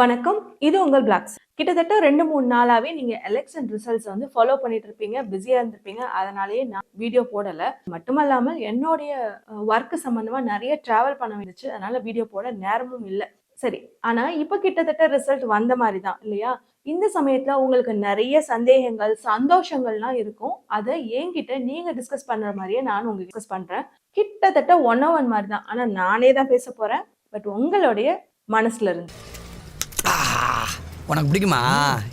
வணக்கம். இது உங்கள் பிளாக்ஸ் கிட்டத்தட்ட ரெண்டு மூணு நாளாவே நீங்க எலெக்ஷன் ரிசல்ட்ஸ் வந்து ஃபாலோ பண்ணிட்டு இருப்பீங்க பிஸியா இருந்திருப்பீங்க. அதனாலேயே நான் வீடியோ போடல. மட்டுமல்லாமல் என்னுடைய ஒர்க் சம்பந்தமா நிறைய டிராவல் பண்ண வந்துச்சு அதனால வீடியோ போட நேரமும் இல்லை. சரி ஆனா இப்ப கிட்டத்தட்ட ரிசல்ட் வந்த மாதிரி தான் இல்லையா? இந்த சமயத்துல உங்களுக்கு நிறைய சந்தேகங்கள் சந்தோஷங்கள்லாம் இருக்கும். அதை என்கிட்ட நீங்க டிஸ்கஸ் பண்ற மாதிரியே நான் உங்களுக்கு டிஸ்கஸ் பண்றேன். கிட்டத்தட்ட ஒன் ஒன் மாதிரி தான். ஆனா நானே தான் பேச போறேன். பட் உங்களுடைய மனசுல இருந்து. உனக்கு பிடிக்குமா?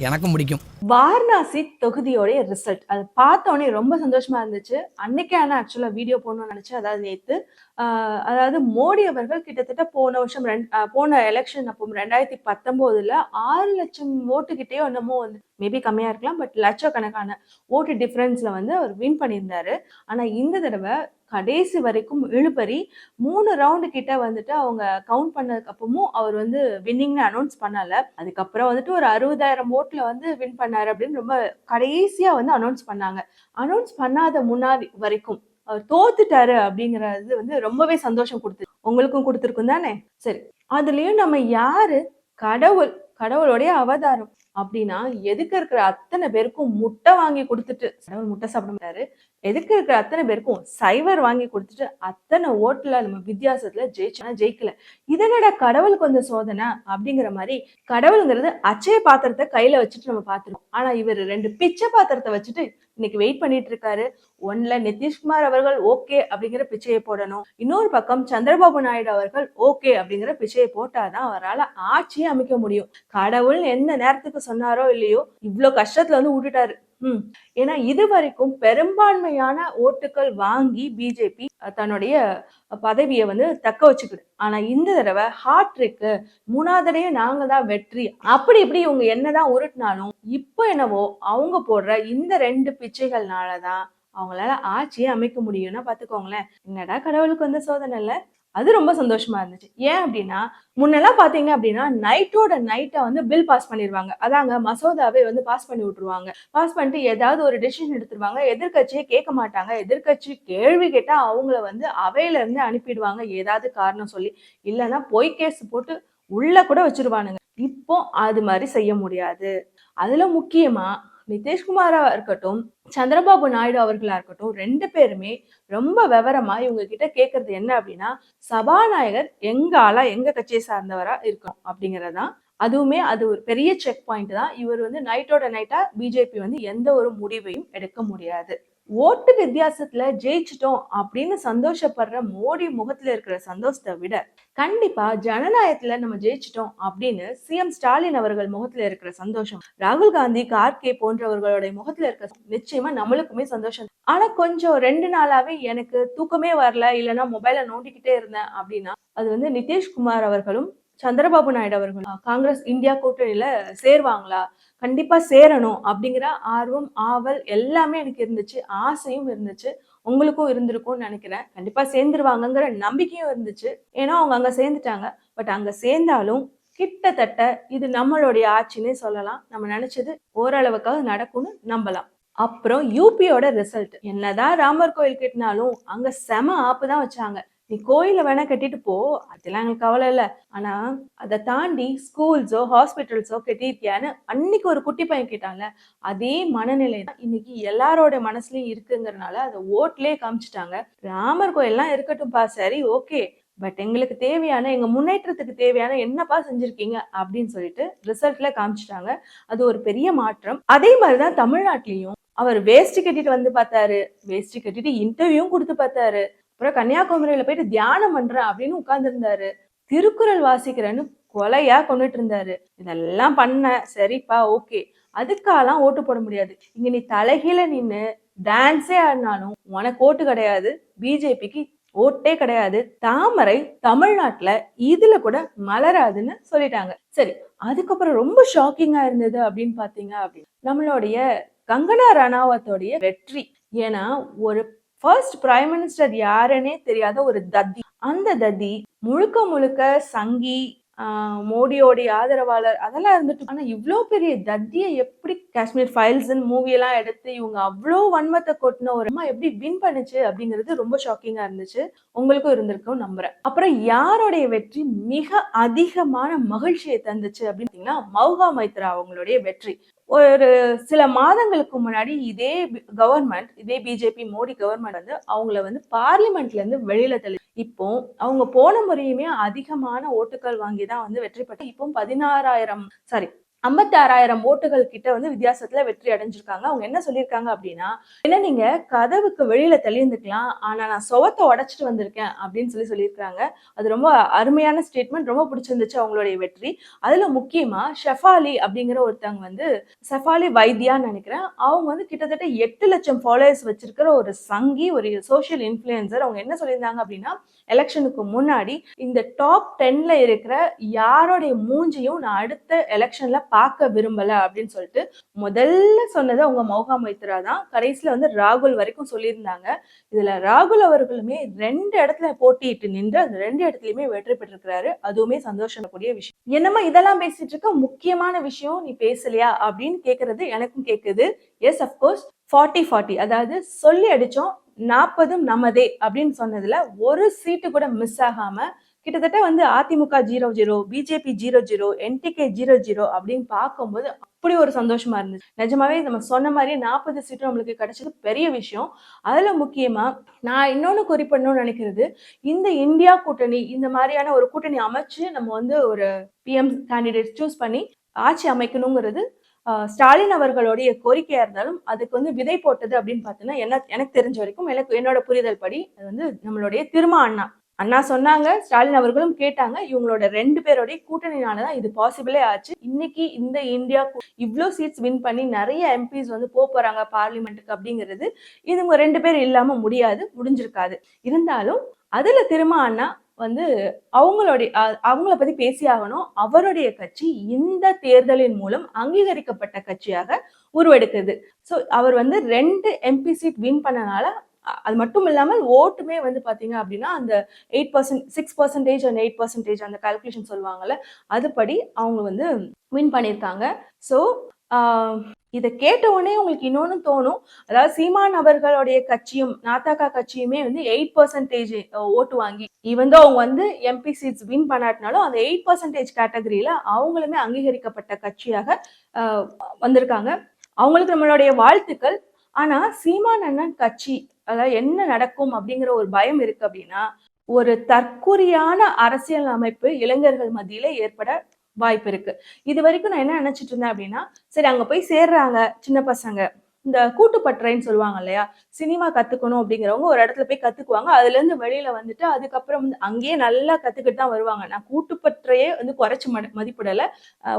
எனக்கும் பிடிக்கும். வாரணாசி தொகுதியோடைய ரிசல்ட் அது பார்த்தோன்னே ரொம்ப சந்தோஷமா இருந்துச்சு. அன்னைக்கே ஆனால் ஆக்சுவலாக வீடியோ போடணும்னு நினைச்சேன். அதாவது நேற்று அதாவது மோடி அவர்கள் கிட்டத்தட்ட போன வருஷம் ரெண்டு போன எலெக்ஷன் அப்போ ரெண்டாயிரத்தி பத்தொம்போதுல ஆறு லட்சம் ஓட்டுக்கிட்டேயோ என்னமோ வந்து மேபி கம்மியா இருக்கலாம் பட் லட்சக்கணக்கான ஓட்டு டிஃப்ரென்ஸ்ல வந்து அவர் வின் பண்ணியிருந்தாரு. ஆனா இந்த தடவை கடைசி வரைக்கும் இழுபறி மூணு ரவுண்டு கிட்ட வந்துட்டு அவங்க கவுண்ட் பண்ணதுக்கு அப்புறமும் அவர் வந்து வின்னிங்னு அனௌன்ஸ் பண்ணல. அதுக்கப்புறம் வந்துட்டு ஒரு அறுபதாயிரம் ஓட்ல வந்து வின் பண்ணாரு அப்படின்னு ரொம்ப கடைசியா வந்து அனௌன்ஸ் பண்ணாங்க. அனௌன்ஸ் பண்ணாத முன்னாடி வரைக்கும் அவர் தோத்துட்டாரு அப்படிங்கறது வந்து ரொம்பவே சந்தோஷம் கொடுத்து உங்களுக்கும் கொடுத்துருக்கும் தானே? சரி அதுலயும் நம்ம யாரு? கடவுள் கடவுளுடைய அவதாரம். அப்படின்னா எதுக்கு இருக்கிற அத்தனை பேருக்கும் முட்டை வாங்கி கொடுத்துட்டு கடவுள் முட்டை சாப்பிட மாட்டாரு. எதுக்கு இருக்கிற அத்தனை பேருக்கும் சைவர் வாங்கி கொடுத்துட்டு அத்தனை ஓட்டுல நம்ம வித்தியாசத்துல ஜெயிச்சோம்னா ஜெயிக்கல. இதனோட கடவுளுக்கு வந்த சோதனை அப்படிங்கிற மாதிரி கடவுளுங்கிறது அச்சய பாத்திரத்தை கையில வச்சுட்டு நம்ம பார்த்துருக்கோம். ஆனா இவர் ரெண்டு பிச்சை பாத்திரத்தை வச்சுட்டு இன்னைக்கு வெயிட் பண்ணிட்டு இருக்காரு. ஒன்ல நிதிஷ்குமார் அவர்கள் ஓகே அப்படிங்கிற பிச்சையை போடணும். இன்னொரு பக்கம் சந்திரபாபு நாயுடு அவர்கள் ஓகே அப்படிங்கிற பிச்சையை போட்டாதான் அவரால் ஆட்சியை அமைக்க முடியும். கடவுள் என்ன நேரத்துக்கு சொன்னாரோ இல்லையோ இவ்வளவு கஷ்டத்துல வந்து விட்டுட்டாரு ஏன்னா இது வரைக்கும் பெரும்பான்மையான ஓட்டுகள் வாங்கி பிஜேபி தன்னுடைய பதவியை வந்து தக்க வச்சுக்கிடு ஆனா இந்த தடவை ஹாட்ரிக்கு மூணாவதடையே நாங்க தான் வெற்றி. அப்படி இப்படி இவங்க என்னதான் உருட்டினாலும் இப்போ என்னவோ அவங்க போடுற இந்த ரெண்டு பிச்சைகள்னாலதான் அவங்களால ஆட்சியை அமைக்க முடியும்னா பாத்துக்கோங்களேன். என்னடா கடவுளுக்கு வந்து சோதனை இல்ல? அது ரொம்ப சந்தோஷமா இருந்துச்சு. ஏன் அப்படின்னா முன்னெல்லாம் பாத்தீங்க அப்படின்னா நைட்டோட நைட்டை வந்து பில் பாஸ் பண்ணிடுவாங்க அதாங்க மசோதாவை வந்து பாஸ் பண்ணி விட்டுருவாங்க. பாஸ் பண்ணிட்டு ஏதாவது ஒரு டெசிஷன் எடுத்துருவாங்க. எதிர்கட்சியே கேட்க மாட்டாங்க. எதிர்கட்சி கேள்வி கேட்டா அவங்கள வந்து அவையில இருந்து அனுப்பிடுவாங்க. ஏதாவது காரணம் சொல்லி. இல்லைன்னா பொய் கேஸ் போட்டு உள்ள கூட வச்சிருவானுங்க. இப்போ அது மாதிரி செய்ய முடியாது. அதுல முக்கியமா நிதிஷ்குமாரா இருக்கட்டும் சந்திரபாபு நாயுடு அவர்களா இருக்கட்டும் ரெண்டு பேருமே ரொம்ப விவரமா இவங்க கிட்ட கேக்குறது என்ன அப்படின்னா சபாநாயகர் எங்க ஆளா எங்க கட்சியை சார்ந்தவரா இருக்கணும் அப்படிங்கறதுதான். அதுவுமே அது ஒரு பெரிய செக் பாயிண்ட் தான். இவர் வந்து நைட்டோட நைட்டா பிஜேபி வந்து எந்த ஒரு முடிவையும் எடுக்க முடியாது. ஓட்டு வித்தியாசத்துல ஜெயிச்சிட்டோம் அப்படின்னு சந்தோஷப்படுற மோடி முகத்துல இருக்கிற சந்தோஷத்தை விட கண்டிப்பா ஜனநாயகத்துல நம்ம ஜெயிச்சிட்டோம் அப்படின்னு சிஎம் ஸ்டாலின் அவர்கள் முகத்துல இருக்கிற சந்தோஷம் ராகுல் காந்தி கார்கே போன்றவர்களுடைய முகத்துல இருக்கிற நிச்சயமா நம்மளுக்குமே சந்தோஷம். ஆனா கொஞ்சம் ரெண்டு நாளாவே எனக்கு தூக்கமே வரல இல்லைன்னா மொபைல நோண்டிக்கிட்டே இருந்தேன் அப்படின்னா அது வந்து நிதிஷ்குமார் அவர்களும் சந்திரபாபு நாயுடு அவர்கள் காங்கிரஸ் இந்தியா கூட்டணியில சேருவாங்களா? கண்டிப்பா சேரணும் அப்படிங்கிற ஆர்வம் ஆவல் எல்லாமே எனக்கு இருந்துச்சு ஆசையும் இருந்துச்சு உங்களுக்கும் இருந்திருக்கும்னு நினைக்கிறேன். கண்டிப்பா சேர்ந்துருவாங்கங்கிற நம்பிக்கையும் இருந்துச்சு. ஏன்னா அவங்க அங்க சேர்ந்துட்டாங்க. பட் அங்க சேர்ந்தாலும் கிட்டத்தட்ட இது நம்மளுடைய ஆட்சின்னே சொல்லலாம். நம்ம நினைச்சது ஓரளவுக்காவது நடக்கும்னு நம்பலாம். அப்புறம் யூபியோட ரிசல்ட் என்னதான் ராமர் கோயில் கட்டினாலும் அங்க செம ஆப்பு தான் வச்சாங்க. நீ கோயில வேணா கட்டிட்டு போ. அதெல்லாம் எங்களுக்கு கவலை இல்லை. ஆனா அதை தாண்டி ஸ்கூல்ஸோ ஹாஸ்பிட்டல்ஸோ கட்டியிருக்கியான்னு அன்னைக்கு ஒரு குட்டி பையன் கேட்டான்ல. அதே மனநிலை தான் இன்னைக்கு எல்லாரோட மனசுலயும் இருக்குங்கிறனால அதை ஓட்லயே காமிச்சிட்டாங்க. ராமர் கோயில்லாம் இருக்கட்டும்பா. சரி ஓகே. பட் எங்களுக்கு தேவையான எங்க முன்னேற்றத்துக்கு தேவையான என்னப்பா செஞ்சிருக்கீங்க அப்படின்னு சொல்லிட்டு ரிசல்ட்ல காமிச்சிட்டாங்க. அது ஒரு பெரிய மாற்றம். அதே மாதிரிதான் தமிழ்நாட்டிலையும். அவர் வேஸ்ட் கட்டிட்டு வந்து பார்த்தாரு. வேஷ்டி கட்டிட்டு இன்டர்வியூவும் கொடுத்து பார்த்தாரு. அப்புறம் கன்னியாகுமரியில போயிட்டு தியானம் பண்றேன் அப்படின்னு உட்கார்ந்துருந்தாரு. திருக்குறள் வாசிக்கிறேன்னு கொலையா கொண்டுட்டு இருந்தாரு. இதெல்லாம் பண்ண சரிப்பா ஓகே. அதுக்காலாம் ஓட்டு போட முடியாது. இங்க நீ தலைகீழ நின்னு டான்ஸே ஆடினாலும் உனக்கு ஓட்டு கிடையாது. பிஜேபிக்கு ஓட்டே கிடையாது. தாமரை தமிழ்நாட்டுல இதுல கூட மலராதுன்னு சொல்லிட்டாங்க. சரி அதுக்கப்புறம் ரொம்ப ஷாக்கிங்கா இருந்தது அப்படின்னு பாத்தீங்க அப்படின்னு நம்மளுடைய கங்கனா ரணாவத்தோடைய வெற்றி. ஏன்னா ஒரு ஃபர்ஸ்ட் பிரைம் மினிஸ்டர் யாருன்னே தெரியாத ஒரு தத்தி. அந்த தத்தி முழுக்க முழுக்க சங்கி ஆஹ் மோடியோடைய ஆதரவாளர் அதெல்லாம் இருந்துட்டு ஆனா இவ்வளோ பெரிய தத்தியை எப்படி காஷ்மீர் ஃபைல்ஸ் மூவி எல்லாம் எடுத்து இவங்க அவ்வளோ வன்மத்தை கொட்டின ஒரு அம்மா எப்படி வின் பண்ணுச்சு அப்படிங்கிறது ரொம்ப ஷாக்கிங்கா இருந்துச்சு. உங்களுக்கும் இருந்திருக்கும் நம்புறேன். அப்புறம் யாருடைய வெற்றி மிக அதிகமான மகிழ்ச்சியை தந்துச்சு அப்படின்னு பார்த்தீங்கன்னா மௌகா மைத்ரா அவங்களுடைய வெற்றி. ஒரு சில மாதங்களுக்கு முன்னாடி இதே கவர்மெண்ட் இதே பிஜேபி மோடி கவர்மெண்ட் வந்து அவங்கள வந்து பார்லிமெண்ட்ல இருந்து வெளியில தள்ளி இப்போ அவங்க போன முறையுமே அதிகமான ஓட்டுகள் வாங்கி தான் வந்து வெற்றி பெற்று இப்போ பதினாறாயிரம் சாரி ஐம்பத்தாறாயிரம் ஓட்டுகள் கிட்ட வந்து வித்தியாசத்துல வெற்றி அடைஞ்சிருக்காங்க. அவங்க என்ன சொல்லியிருக்காங்க அப்படின்னா என்ன நீங்க கதவுக்கு வெளியில தெளிந்துக்கலாம் ஆனா நான் சுவத்தை உடைச்சிட்டு வந்திருக்கேன் அப்படின்னு சொல்லி சொல்லியிருக்காங்க அது ரொம்ப அருமையான ஸ்டேட்மெண்ட் ரொம்ப பிடிச்சிருந்துச்சு அவங்களுடைய வெற்றி. அதுல முக்கியமா ஷெஃபாலி அப்படிங்கிற ஒருத்தவங்க வந்து செஃபாலி வைத்தியான்னு நினைக்கிறேன். அவங்க வந்து கிட்டத்தட்ட எட்டு லட்சம் ஃபாலோயர்ஸ் வச்சிருக்கிற ஒரு சங்கி ஒரு சோஷியல் இன்ஃபுளுசர் அவங்க என்ன சொல்லியிருந்தாங்க அப்படின்னா எலெக்ஷனுக்கு முன்னாடி இந்த டாப் டென்ல இருக்கிற யாரோடைய மூஞ்சியும் நான் அடுத்த எலெக்ஷன்ல பார்க்க விரும்பல அப்படின்னு சொல்லிட்டு முதல்ல சொன்னது அவங்க மௌகா மைத்ரா தான் கடைசியில வந்து ராகுல் வரைக்கும் சொல்லியிருந்தாங்க. இதுல ராகுல் அவர்களுமே ரெண்டு இடத்துல போட்டியிட்டு நின்று அந்த ரெண்டு இடத்துலயுமே வெற்றி பெற்றிருக்கிறாரு. அதுவுமே சந்தோஷப்படக்கூடிய விஷயம். என்னமா இதெல்லாம் பேசிட்டு இருக்க? முக்கியமான விஷயம் நீ பேசலையா? அப்படின்னு கேக்குறது எனக்கும் கேக்குது. எஸ் அப்கோர்ஸ் ஃபார்ட்டி ஃபார்ட்டி அதாவது சொல்லி அடிச்சோம். நாற்பதும் நமதே அப்படின்னு சொன்னதுல ஒரு சீட்டு கூட மிஸ் ஆகாம கிட்டத்தட்ட வந்து AIADMK zero zero BJP zero zero NTK zero zero அப்படின்னு பார்க்கும்போது அப்படி ஒரு சந்தோஷமா இருந்துச்சு. நிஜமாவே நம்ம சொன்ன மாதிரி நாற்பது சீட்டு நம்மளுக்கு கிடைச்சது பெரிய விஷயம். அதுல முக்கியமா நான் இன்னொன்னு குறிப்பிடணும்னு நினைக்கிறது இந்த இந்தியா கூட்டணி இந்த மாதிரியான ஒரு கூட்டணி அமைச்சு நம்ம வந்து ஒரு பிஎம் கேண்டிடேட் சூஸ் பண்ணி ஆட்சி அமைக்கணுங்கிறது ஸ்டாலின் அவர்களுடைய கோரிக்கையா இருந்தாலும் அதுக்கு வந்து விதை போட்டது அப்படின்னு பார்த்தீங்கன்னா என்ன எனக்கு தெரிஞ்ச வரைக்கும் எனக்கு என்னோட புரிதல் படி அது வந்து நம்மளுடைய திருமா அண்ணா. அண்ணா சொன்னாங்க ஸ்டாலின் அவர்களும் கேட்டாங்க இவங்களோட ரெண்டு பேருடைய கூட்டணினாலதான் இது பாசிபிளே ஆச்சு. இன்னைக்கு இந்த இந்தியா கூ- இவ்ளோ சீட்ஸ் வின் பண்ணி நிறைய எம்பிஸ் வந்து போக போறாங்க பார்லிமெண்ட்டுக்கு அப்படிங்கிறது இதுங்க ரெண்டு பேர் இல்லாம முடியாது முடிஞ்சிருக்காது. இருந்தாலும் அதுல திரும்ப அண்ணா வந்து அவங்களுடைய அவங்கள பத்தி பேசி ஆகணும். அவருடைய கட்சி இந்த தேர்தலின் மூலம் அங்கீகரிக்கப்பட்ட கட்சியாக உருவெடுக்குது ஸோ அவர் வந்து ரெண்டு எம்பி சீட் வின் பண்ணனால அது மட்டும் இல்லாமல் ஓட்டுமே வந்து பார்த்தீங்க அப்படின்னா அந்த eight percent six percentage and eight percentage அந்த கால்குலேஷன் சொல்லுவாங்கல்ல அதுபடி அவங்க வந்து வின் பண்ணியிருக்காங்க. ஸோ இதை கேட்ட உடனே உங்களுக்கு இன்னொன்னு தோணும். அதாவது சீமான் அவர்களுடைய கட்சியும் நாத்தாக்கா கட்சியுமே வந்து எயிட் பர்சன்டேஜ் ஓட்டு வாங்கி ஈவன் அவங்க வந்து எம்பி சீட்ஸ் வின் பண்ணாட்டினாலும் அந்த எயிட் பர்சன்டேஜ் கேட்டகரியில அவங்களுமே அங்கீகரிக்கப்பட்ட கட்சியாக வந்திருக்காங்க. அவங்களுக்கு நம்மளுடைய வாழ்த்துக்கள். ஆனா சீமான் அண்ணன் கட்சி அதாவது என்ன நடக்கும் அப்படிங்கிற ஒரு பயம் இருக்கு அப்படின்னா ஒரு தற்குறியான அரசியல் அமைப்பு இளைஞர்கள் மத்தியில ஏற்பட வாய்ப்பு இருக்கு. இது வரைக்கும் நான் என்ன நினைச்சிட்டு இருந்தேன் அப்படின்னா சரி அங்க போய் சேர்றாங்க சின்ன பசங்க. இந்த கூட்டுப்பற்றைன்னு சொல்லுவாங்க இல்லையா? சினிமா கத்துக்கணும் அப்படிங்கிறவங்க ஒரு இடத்துல போய் கத்துக்குவாங்க. அதுல இருந்து வெளியில வந்துட்டு அதுக்கப்புறம் வந்து அங்கேயே நல்லா கத்துக்கிட்டு தான் வருவாங்க. நான் கூட்டுப்பற்றையே வந்து குறைச்சி மதிப்பிடல.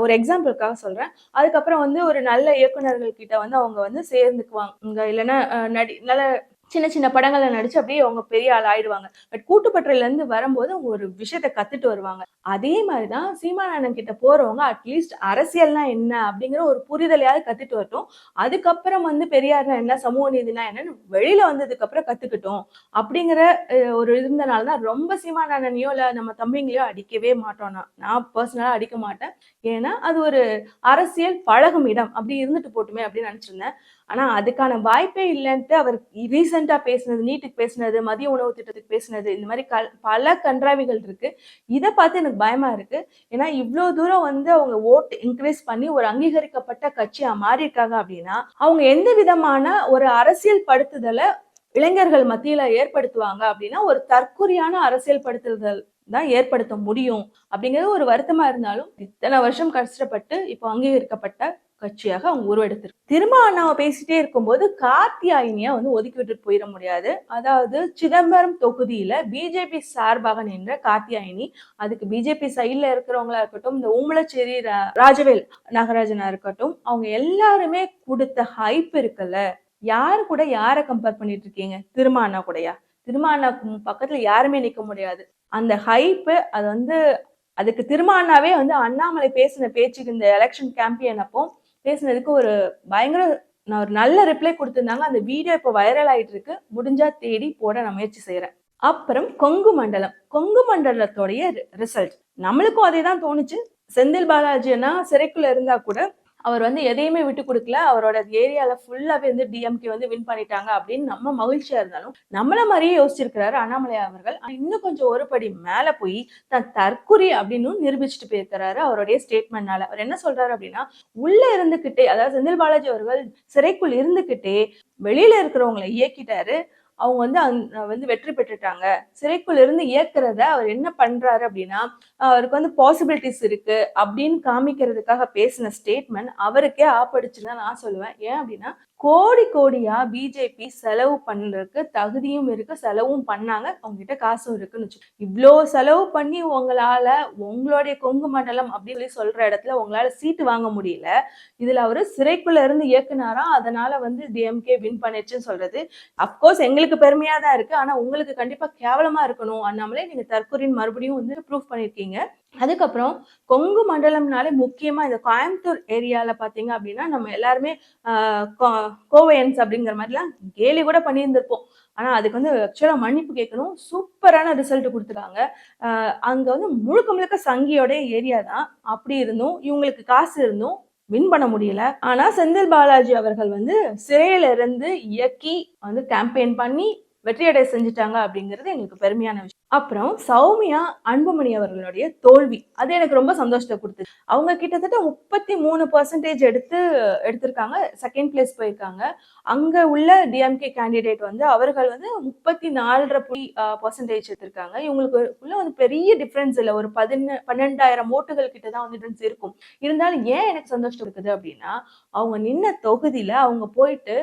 ஒரு எக்ஸாம்பிளுக்காக சொல்றேன். அதுக்கப்புறம் வந்து ஒரு நல்ல இயக்குனர்கள் கிட்ட வந்து அவங்க வந்து சேர்ந்துக்குவாங்க. இல்லைன்னா நடி நல்ல சின்ன சின்ன படங்களை நடிச்சு அப்படியே அவங்க பெரிய ஆள் ஆயிடுவாங்க. பட் கூட்டுப்பற்றையில இருந்து வரும்போது அவங்க ஒரு விஷயத்த கத்துட்டு வருவாங்க. அதே மாதிரிதான் சீமானந்தன் கிட்ட போறவங்க அட்லீஸ்ட் அரசியல்னா என்ன அப்படிங்கிற ஒரு புரிதலையாவது கத்துட்டு வரட்டும். அதுக்கப்புறம் வந்து பெரியார்னா என்ன சமூக நீதினா என்னன்னு வெளியில வந்ததுக்கு அப்புறம் கத்துக்கிட்டோம். அப்படிங்கிற ஒரு ஒரு இருந்தனாலதான் ரொம்ப சீமானந்தனையோ இல்ல நம்ம தம்பிங்களையோ அடிக்கவே மாட்டோம். நான் நான் பர்சனலா அடிக்க மாட்டேன். ஏன்னா அது ஒரு அரசியல் பழகும் இடம். அப்படி இருந்துட்டு போட்டுமே அப்படின்னு நினைச்சிருந்தேன். ஆனா அதுக்கான வாய்ப்பே இல்லைன்ட்டு அவர் ரீசெண்டா பேசினது நீட்டுக்கு பேசினது மதிய உணவு திட்டத்துக்கு பேசினது இந்த மாதிரி கல் பல கன்றாவிகள் இருக்கு. இதை பார்த்து எனக்கு பயமா இருக்கு. ஏன்னா இவ்வளோ தூரம் வந்து அவங்க ஓட்டு இன்க்ரீஸ் பண்ணி ஒரு அங்கீகரிக்கப்பட்ட கட்சியா மாறி இருக்காங்க அப்படின்னா அவங்க எந்த விதமான ஒரு அரசியல் படுத்துதலை இளைஞர்கள் மத்தியில ஏற்படுத்துவாங்க அப்படின்னா ஒரு தற்கொலையான அரசியல் படுத்துதல் தான் ஏற்படுத்த முடியும் அப்படிங்கிறது ஒரு வருத்தமா இருந்தாலும் இத்தனை வருஷம் கஷ்டப்பட்டு இப்போ அங்கீகரிக்கப்பட்ட கட்சியாக அவங்க உருவெடுத்திருக்கு. திரும்ப அண்ணாவை பேசிட்டே இருக்கும்போது கார்த்தியாயினியா வந்து ஒதுக்கி விட்டுட்டு போயிட முடியாது. அதாவது சிதம்பரம் தொகுதியில பிஜேபி சார்பாக நின்ற கார்த்தியாயினி அதுக்கு பிஜேபி சைட்ல இருக்கிறவங்களா இருக்கட்டும் இந்த ஊமலச்சேரி ரா- ராஜவேல் நாகராஜனா இருக்கட்டும் அவங்க எல்லாருமே கொடுத்த ஹைப் இருக்குல்ல யாரு கூட யாரை கம்பேர் பண்ணிட்டு இருக்கீங்க? திருமா அண்ணா கூடயா? திருமா அண்ணாக்கு பக்கத்துல யாருமே நிக்க முடியாது. அந்த ஹைப்பு அது வந்து அதுக்கு திருமா அண்ணாவே வந்து அண்ணாமலை பேசின பேச்சுக்கு இந்த எலெக்ஷன் கேம்பெயின் அப்போ பேசினதுக்கு ஒரு பயங்கர நான் ஒரு நல்ல ரிப்ளை கொடுத்துருந்தாங்க. அந்த வீடியோ இப்போ வைரல் ஆயிட்டு இருக்கு முடிஞ்சா தேடி போட நான் முயற்சி செய்யறேன் அப்புறம் கொங்கு மண்டலம். கொங்கு மண்டலத்தோடைய ரிசல்ட் நம்மளுக்கும் அதே தான் தோணுச்சு. செந்தில் பாலாஜினா சிறைக்குள்ள இருந்தா கூட அவர் வந்து எதையுமே விட்டு கொடுக்கல. அவரோட ஏரியால ஃபுல்லாவே வந்து டிஎம்கே வந்து வின் பண்ணிட்டாங்க அப்படின்னு நம்ம மகிழ்ச்சியா இருந்தாலும் நம்மள மாதிரியே யோசிச்சிருக்கிறாரு அண்ணாமலை அவர்கள். இன்னும் கொஞ்சம் ஒரு படி மேல போய் தன் தற்குறி அப்படின்னு நிரூபிச்சுட்டு போயிருக்கிறாரு அவருடைய ஸ்டேட்மெண்ட்னால அவர் என்ன சொல்றாரு அப்படின்னா உள்ள இருந்துகிட்டே அதாவது செந்தில் பாலாஜி அவர்கள் சிறைக்குள் இருந்துகிட்டே வெளியில இருக்கிறவங்களை இயக்கிட்டாரு. அவங்க வந்து வந்து வெற்றி பெற்றுட்டாங்க. சிறைக்குள்ள இருந்து இயக்குறத அவர் என்ன பண்றாரு அப்படின்னா அவருக்கு வந்து பாசிபிலிட்டிஸ் இருக்கு அப்படின்னு காமிக்கிறதுக்காக பேசின ஸ்டேட்மெண்ட் அவருக்கே ஆப்படிச்சுன்னு தான் நான் சொல்லுவேன். ஏன் அப்படின்னா கோடி கோடியா பிஜேபி செலவு பண்றதுக்கு தகுதியும் இருக்கு செலவும் பண்ணாங்க அவங்க கிட்ட காசும் இருக்குன்னு வச்சு இவ்வளோ செலவு பண்ணி உங்களால உங்களுடைய கொங்கு மண்டலம் அப்படின்னு சொல்லி சொல்ற இடத்துல உங்களால சீட்டு வாங்க முடியல. இதுல அவரு சிறைக்குள்ள இருந்து இயக்குனாரா அதனால வந்து டிஎம்கே வின் பண்ணிடுச்சுன்னு சொல்றது. அப்கோர்ஸ் எங்களுக்கு பெருமையா தான் இருக்கு. ஆனா உங்களுக்கு கண்டிப்பா கேவலமா இருக்கணும். அண்ணாமலே நீங்க தற்கொலைன்னு மறுபடியும் வந்து ப்ரூவ் பண்ணிருக்கீங்க. அதுக்கப்புறம் கொங்கு மண்டலம்னாலே முக்கியமா இந்த கோயம்புத்தூர் ஏரியால பாத்தீங்க அப்படின்னா நம்ம எல்லாருமே கோ- கோவையன்ஸ் அப்படிங்கிற மாதிரிலாம் கேலி கூட பண்ணியிருந்திருப்போம். ஆனா அதுக்கு வந்து ஆக்சுவலா மன்னிப்பு கேட்கணும். சூப்பரான ரிசல்ட் கொடுத்துருக்காங்க அங்கே அங்க வந்து முழுக்க முழுக்க சங்கியோட ஏரியா தான். அப்படி இருந்தும் இவங்களுக்கு காசு இருந்தும் வின் பண்ண முடியல. ஆனா செந்தில் பாலாஜி அவர்கள் வந்து சிறையில இருந்து இயக்கி வந்து கேம்பெயின் பண்ணி வெற்றியடை செஞ்சுட்டாங்க அப்படிங்கிறது எங்களுக்கு பெருமையான விஷயம். அப்புறம் சௌமியா அன்புமணி அவர்களுடைய தோல்வி. அது எனக்கு ரொம்ப சந்தோஷத்தை கொடுத்துச்சு அவங்க கிட்டத்தட்ட முப்பத்தி மூணு பர்சன்டேஜ் எடுத்து எடுத்திருக்காங்க. செகண்ட் பிளேஸ் போயிருக்காங்க. அங்க உள்ள டிஎம்கே கேண்டிடேட் வந்து அவர்கள் வந்து முப்பத்தி நாலரை புள்ளி பர்சன்டேஜ் எடுத்திருக்காங்க. இவங்களுக்கு உள்ள வந்து பெரிய டிஃபரன்ஸ் இல்லை. ஒரு பதின பன்னெண்டாயிரம் ஓட்டுகள் கிட்ட தான் வந்து டிஃபரன்ஸ் இருக்கும். இருந்தாலும் ஏன் எனக்கு சந்தோஷம் இருக்குது அப்படின்னா அவங்க நின்ன தொகுதியில அவங்க போயிட்டு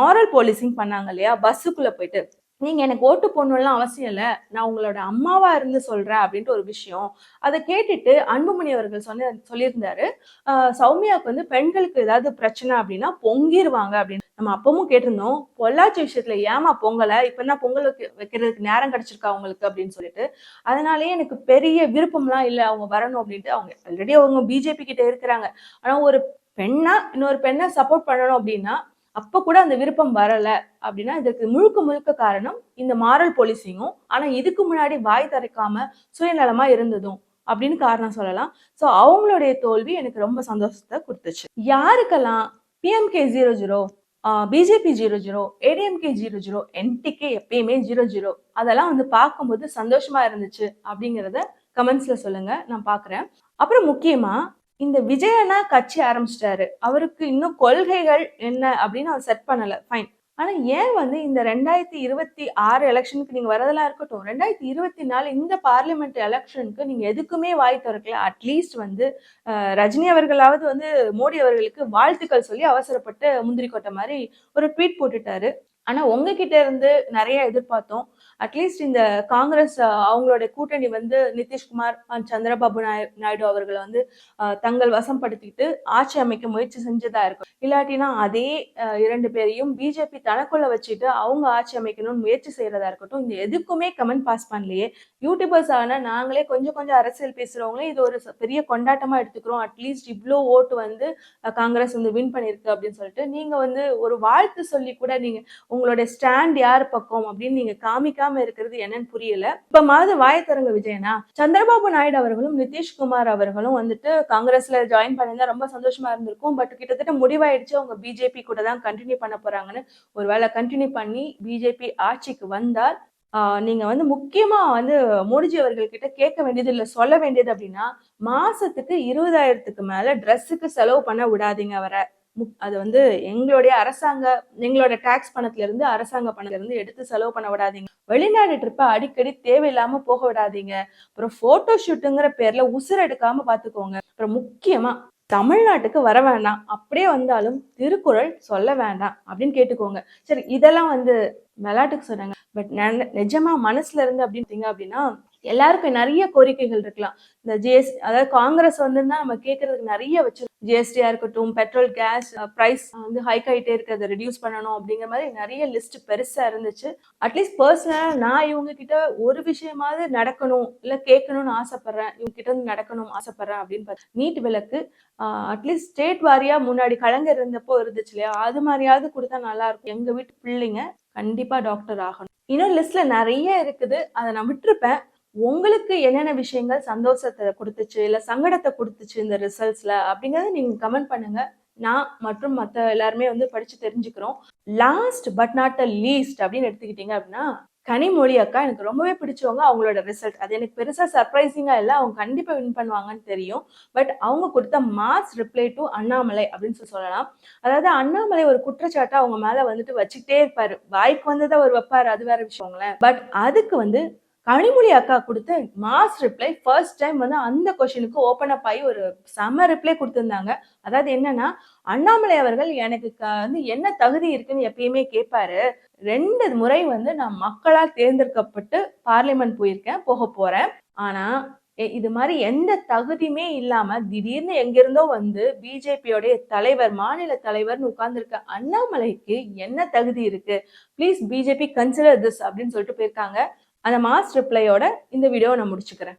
மாரல் போலீசிங் பண்ணாங்க இல்லையா? பஸ்ஸுக்குள்ள போயிட்டு. நீங்க எனக்கு ஓட்டு போடணும்லாம் அவசியம் இல்லை. நான் உங்களோட அம்மாவா இருந்து சொல்றேன் அப்படின்ட்டு ஒரு விஷயம். அதை கேட்டுட்டு அன்புமணி அவர்கள் சொன்ன சொல்லியிருந்தாரு. சௌமியாவுக்கு வந்து பெண்களுக்கு ஏதாவது பிரச்சனை அப்படின்னா பொங்கிருவாங்க அப்படின்னு. நம்ம அப்பவும் கேட்டிருந்தோம். பொள்ளாச்சி விஷயத்துல ஏமா பொங்கலை? இப்ப என்ன பொங்கல் வைக்க- வைக்கிறதுக்கு நேரம் கிடைச்சிருக்கா அவங்களுக்கு அப்படின்னு சொல்லிட்டு. அதனாலேயே எனக்கு பெரிய விருப்பம்லாம் இல்லை. அவங்க வரணும் அப்படின்ட்டு அவங்க ஆல்ரெடி அவங்க பிஜேபி கிட்ட இருக்கிறாங்க. ஆனா ஒரு பெண்ணா இன்னொரு பெண்ணை சப்போர்ட் பண்ணணும் அப்படின்னா அப்ப கூட அந்த விருப்பம் வரல அப்படின்னா இதுக்கு முழுக்க முழுக்க காரணம் இந்த மாரல் போலீசிங்கும் ஆனா இதுக்கு முன்னாடி வாய் திறக்காம சுயநலமா இருந்ததும் அப்படின்னு காரணம் சொல்லலாம். ஸோ அவங்களுடைய தோல்வி எனக்கு ரொம்ப சந்தோஷத்தை கொடுத்துச்சு. யாருக்கெல்லாம் PMK zero zero BJP zero zero ADMK zero zero NTK எப்பயுமே ஜீரோ ஜீரோ அதெல்லாம் வந்து பார்க்கும்போது சந்தோஷமா இருந்துச்சு அப்படிங்கிறத கமெண்ட்ஸ்ல சொல்லுங்க நான் பார்க்குறேன். அப்புறம் முக்கியமா இந்த விஜயனா கட்சி ஆரம்பிச்சிட்டாரு. அவருக்கு இன்னும் கொள்கைகள் என்ன அப்படின்னு அவர் செட் பண்ணல. ஃபைன் ஆனா ஏன் வந்து இந்த ரெண்டாயிரத்தி இருபத்தி ஆறு எலெக்ஷனுக்கு நீங்க வரதெல்லாம் இருக்கட்டும் ரெண்டாயிரத்தி இருபத்தி நாலு இந்த பார்லிமெண்ட் எலெக்ஷனுக்கு நீங்க எதுக்குமே வாய் திறக்கல. அட்லீஸ்ட் வந்து ரஜினி அவர்களாவது வந்து மோடி அவர்களுக்கு வாழ்த்துக்கள் சொல்லி அவசரப்பட்டு முந்திரி கொட்ட மாதிரி ஒரு ட்வீட் போட்டுட்டாரு. ஆனா உங்ககிட்ட இருந்து நிறைய எதிர்பார்த்தோம். அட்லீஸ்ட் இந்த காங்கிரஸ் அவங்களோட கூட்டணி வந்து நிதிஷ்குமார் அண்ட் சந்திரபாபு நாயு நாயுடு அவர்களை வந்து தங்கள் வசம்படுத்திட்டு ஆட்சி அமைக்க முயற்சி செஞ்சதா இருக்கும் இல்லாட்டினா அதே இரண்டு பேரையும் பிஜேபி தனக்குள்ள வச்சுட்டு அவங்க ஆட்சி அமைக்கணும்னு முயற்சி செய்யறதா இருக்கட்டும். இந்த எதுக்குமே கமெண்ட் பாஸ் பண்ணலையே. யூடியூபர்ஸ் ஆனா நாங்களே கொஞ்சம் கொஞ்சம் அரசியல் பேசுறவங்களே இது ஒரு பெரிய கொண்டாட்டமா எடுத்துக்கிறோம். அட்லீஸ்ட் இவ்வளோ ஓட்டு வந்து காங்கிரஸ் வந்து வின் பண்ணிருக்கு அப்படின்னு சொல்லிட்டு நீங்க வந்து ஒரு வாழ்த்து சொல்லி கூட நீங்க உங்களுடைய ஸ்டாண்ட் யார் பக்கம் அப்படின்னு நீங்க காமிக்காம இருக்கிறது என்னன்னு புரியல. இப்ப மாதிரி வாய தரங்க விஜயனா சந்திரபாபு நாயுடு அவர்களும் நிதிஷ்குமார் அவர்களும் வந்துட்டு காங்கிரஸ்ல ஜாயின் பண்ணியிருந்தா ரொம்ப சந்தோஷமா இருந்திருக்கும். பட் கிட்டத்தட்ட முடிவாயிடுச்சு அவங்க பிஜேபி கூட தான் கண்டினியூ பண்ண போறாங்கன்னு. ஒருவேளை கண்டினியூ பண்ணி பிஜேபி ஆட்சிக்கு வந்தால் ஆஹ் நீங்க வந்து முக்கியமா வந்து மோடிஜி அவர்கள்கிட்ட கேட்க வேண்டியது இல்ல சொல்ல வேண்டியது அப்படின்னா மாசத்துக்கு இருபதாயிரத்துக்கு மேல ட்ரெஸ்ஸுக்கு செலவு பண்ண விடாதீங்க அவரை. அது வந்து எங்களுடைய அரசாங்க எங்களோட டாக்ஸ் பணத்துல இருந்து அரசாங்க பணத்துல இருந்து எடுத்து செலவு பண்ண விடாதீங்க. வெளிநாடு ட்ரிப்பை அடிக்கடி தேவையில்லாம போக விடாதீங்க. அப்புறம் போட்டோ ஷூட்டுங்கிற பேர்ல உசுர் எடுக்காம பாத்துக்கோங்க. அப்புறம் முக்கியமா தமிழ்நாட்டுக்கு வர வேண்டாம் அப்படியே வந்தாலும் திருக்குறள் சொல்ல வேண்டாம் அப்படின்னு கேட்டுக்கோங்க. சரி இதெல்லாம் வந்து விளையாட்டுக்கு சொன்னாங்க. பட் நிஜமா மனசுல இருந்து அப்படின்னு அப்படின்னா எல்லாருக்கும் நிறைய கோரிக்கைகள் இருக்கலாம். இந்த ஜிஎஸ் அதாவது காங்கிரஸ் வந்துன்னா நம்ம கேட்கறதுக்கு நிறைய வச்சு ஜிஎஸ்டியா இருக்கட்டும் பெட்ரோல் கேஸ் பிரைஸ் வந்து ஹைக் ஆகிட்டே இருக்கிறத ரெடியூஸ் பண்ணணும் அப்படிங்கிற மாதிரி நிறைய லிஸ்ட் பெருசா இருந்துச்சு. அட்லீஸ்ட் பர்சனலா நான் இவங்க கிட்ட ஒரு விஷயமாவது நடக்கணும் இல்ல கேட்கணும்னு ஆசைப்படுறேன் இவங்க கிட்ட இருந்து நடக்கணும் ஆசைப்படுறேன் அப்படின்னு பார்த்து நீட் விளக்கு அட்லீஸ்ட் ஸ்டேட் வாரியா முன்னாடி கலைஞர் இருந்தப்போ இருந்துச்சு இல்லையா? அது மாதிரியாவது கொடுத்தா நல்லா இருக்கும். எங்க வீட்டு பிள்ளைங்க கண்டிப்பா டாக்டர் ஆகணும். இன்னும் லிஸ்ட்ல நிறைய இருக்குது. அதை நான் விட்டுருப்பேன். உங்களுக்கு என்னென்ன விஷயங்கள் சந்தோஷத்தை கொடுத்துச்சு இல்லை சங்கடத்தை கொடுத்துச்சு இந்த ரிசல்ட்ஸில் அப்படிங்கிறத நீங்கள் கமெண்ட் பண்ணுங்கள் நான் மற்றும் மற்ற எல்லாருமே வந்து படித்து தெரிஞ்சுக்கிறோம். Last but not the least அப்படின்னு எடுத்துக்கிட்டீங்க அப்படின்னா கனிமொழி அக்கா எனக்கு ரொம்பவே பிடிச்சவங்க அவங்களோட ரிசல்ட் அது எனக்கு பெருசாக சர்ப்ரைசிங்காக இல்லை அவங்க கண்டிப்பாக வின் பண்ணுவாங்கன்னு தெரியும். பட் அவங்க கொடுத்த மாஸ் ரிப்ளை டு அண்ணாமலை அப்படின்னு சொல்லி சொல்லலாம். அதாவது அண்ணாமலை ஒரு குற்றச்சாட்டை அவங்க மேலே வந்துட்டு வச்சுக்கிட்டே இருப்பார். வாய்க்கு வந்ததை அவர் வைப்பார் அது வேற விஷயங்களேன் பட் அதுக்கு வந்து கனிமொழி அக்கா கொடுத்த மாஸ் ரிப்ளை ஃபர்ஸ்ட் டைம் வந்து அந்த கொஷனுக்கு ஓப்பன் அப் ஆகி ஒரு செம ரிப்ளை கொடுத்துருந்தாங்க. அதாவது என்னன்னா அண்ணாமலை அவர்கள் எனக்கு வந்து என்ன தகுதி இருக்குன்னு எப்பயுமே கேட்பாரு ரெண்டு முறை வந்து நான் மக்களால் தேர்ந்தெடுக்கப்பட்டு பார்லிமெண்ட் போயிருக்கேன் போக போறேன். ஆனா இது மாதிரி எந்த தகுதியுமே இல்லாம திடீர்னு எங்கிருந்தோ வந்து பிஜேபியோடைய தலைவர் மாநில தலைவர்னு உட்கார்ந்துருக்க அண்ணாமலைக்கு என்ன தகுதி இருக்கு? ப்ளீஸ் பிஜேபி கன்சிடர் திஸ் அப்படின்னு சொல்லிட்டு போயிருக்காங்க. அந்த மாஸ் ரிப்ளையோட இந்த வீடியோவை நான் முடிச்சுக்கிறேன்.